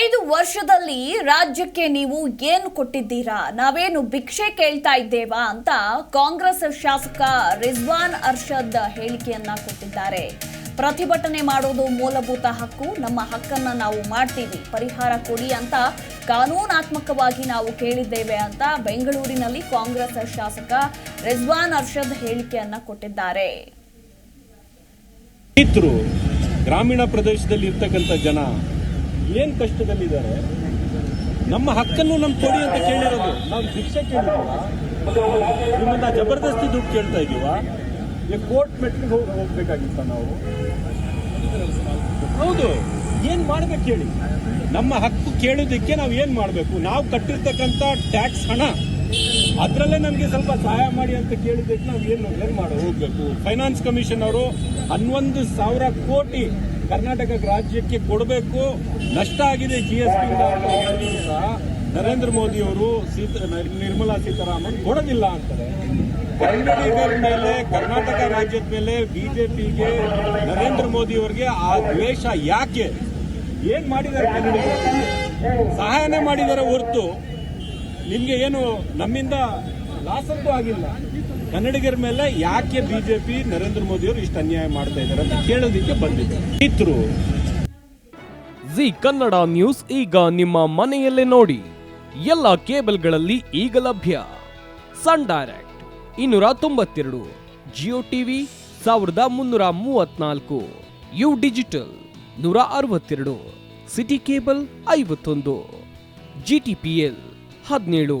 ಐದು ವರ್ಷದಲ್ಲಿ ರಾಜ್ಯಕ್ಕೆ ನೀವು ಏನು ಕೊಟ್ಟಿದ್ದೀರಾ? ನಾವೇನು ಭಿಕ್ಷೆ ಕೇಳ್ತಾ ಇದ್ದೇವಾ ಅಂತ ಕಾಂಗ್ರೆಸ್ ಶಾಸಕ ರಿಜ್ವಾನ್ ಅರ್ಷದ್ ಹೇಳಿಕೆಯನ್ನ ಕೊಟ್ಟಿದ್ದಾರೆ. ಪ್ರತಿಭಟನೆ ಮಾಡೋದು ಮೂಲಭೂತ ಹಕ್ಕು, ನಮ್ಮ ಹಕ್ಕನ್ನ ನಾವು ಮಾಡ್ತೀವಿ. ಪರಿಹಾರ ಕೊಡಿ ಅಂತ ಕಾನೂನಾತ್ಮಕವಾಗಿ ನಾವು ಕೇಳಿದ್ದೇವೆ ಅಂತ ಬೆಂಗಳೂರಿನಲ್ಲಿ ಕಾಂಗ್ರೆಸ್ ಶಾಸಕ ರಿಜ್ವಾನ್ ಅರ್ಷದ್ ಹೇಳಿಕೆಯನ್ನ ಕೊಟ್ಟಿದ್ದಾರೆ. ಗ್ರಾಮೀಣ ಪ್ರದೇಶದಲ್ಲಿ ಇರ್ತಕ್ಕಂಥ ಜನ ಏನ್ ಕಷ್ಟದಲ್ಲಿದ್ದಾರೆ? ನಮ್ಮ ಹಕ್ಕನ್ನು ನಮ್ ಕೊಡಿ ಅಂತ ಕೇಳಿರೋದು. ನಾವು ಶಿಕ್ಷೆ ಕೇಳಿದ್ವಾ ನಿಮ್ಮನ್ನ ಜಬರ್ದಸ್ತಿ ದುಡ್ಡು ಕೇಳ್ತಾ ಇದೀವ. ಕೋರ್ಟ್ ಮೆಟ್ಲಿಗೆ ಹೋಗಿ ಹೋಗ್ಬೇಕಾಗಿತ್ತ ನಾವು? ಹೌದು. ಏನ್ ಮಾಡ್ಬೇಕು ಹೇಳಿ ನಮ್ಮ ಹಕ್ಕು ಕೇಳೋದಕ್ಕೆ ನಾವು ಏನ್ ಮಾಡ್ಬೇಕು? ನಾವು ಕಟ್ಟಿರ್ತಕ್ಕಂಥ ಟ್ಯಾಕ್ಸ್ ಹಣ, ಅದ್ರಲ್ಲೇ ನಮಗೆ ಸ್ವಲ್ಪ ಸಹಾಯ ಮಾಡಿ ಅಂತ ಕೇಳಿದ್ದಕ್ಕೆ ನಾವು ಏನು ಏನ್ ಮಾಡೋ ಹೋಗ್ಬೇಕು? ಫೈನಾನ್ಸ್ ಕಮಿಷನ್ ಅವರು ಹನ್ನೊಂದು ಸಾವಿರ ಕೋಟಿ ಕರ್ನಾಟಕ ರಾಜ್ಯಕ್ಕೆ ಕೊಡಬೇಕು, ನಷ್ಟ ಆಗಿದೆ ಜಿ ಎಸ್ ಟಿ ಸಹ ನರೇಂದ್ರ ಮೋದಿ ಅವರು ಸೀತಾ, ನಿರ್ಮಲಾ ಸೀತಾರಾಮನ್ ಕೊಡೋದಿಲ್ಲ ಅಂತಾರೆ. ಕನ್ನಡಿಗರ ಮೇಲೆ, ಕರ್ನಾಟಕ ರಾಜ್ಯದ ಮೇಲೆ ಬಿಜೆಪಿಗೆ, ನರೇಂದ್ರ ಮೋದಿ ಅವರಿಗೆ ಆ ದ್ವೇಷ ಯಾಕೆ? ಏನ್ ಮಾಡಿದ್ದಾರೆ ಕನ್ನಡಿಗರು? ಸಹಾಯನೇ ಮಾಡಿದ್ದಾರೆ ಹೊರತು. ನಿಮ್ಗೆ ಏನು ನಮ್ಮಿಂದ ಲಾಸ್ ಅಂತೂ ಆಗಿಲ್ಲ. ಕನ್ನಡಿಗರ ಮೇಲೆ ಯಾಕೆ ಬಿಜೆಪಿ, ನರೇಂದ್ರ ಮೋದಿ ಅವರು ಇಷ್ಟು ಅನ್ಯಾಯ ಮಾಡ್ತಾ ಇದ್ದಾರೆ ಅಂತ ಕೇಳೋದಿಕ್ಕೆ ಬಂದಿದೆ. ರೈತರು ಜಿ ಕನ್ನಡ ನ್ಯೂಸ್ ಈಗ ನಿಮ್ಮ ಮನೆಯಲ್ಲೇ ನೋಡಿ. ಎಲ್ಲ ಕೇಬಲ್ಗಳಲ್ಲಿ ಈಗ ಲಭ್ಯ. ಸನ್ ಡೈರೆಕ್ಟ್ ಇನ್ನೂರ ತೊಂಬತ್ತೆರಡು, ಜಿಯೋ ಟಿವಿ ಸಾವಿರದ ಮುನ್ನೂರ ಮೂವತ್ನಾಲ್ಕು, ಯು ಡಿಜಿಟಲ್ ನೂರ ಅರವತ್ತೆರಡು, ಸಿಟಿ ಕೇಬಲ್ ಐವತ್ತೊಂದು, ಜಿ ಟಿ ಪಿ ಎಲ್ ಹದಿನೇಳು.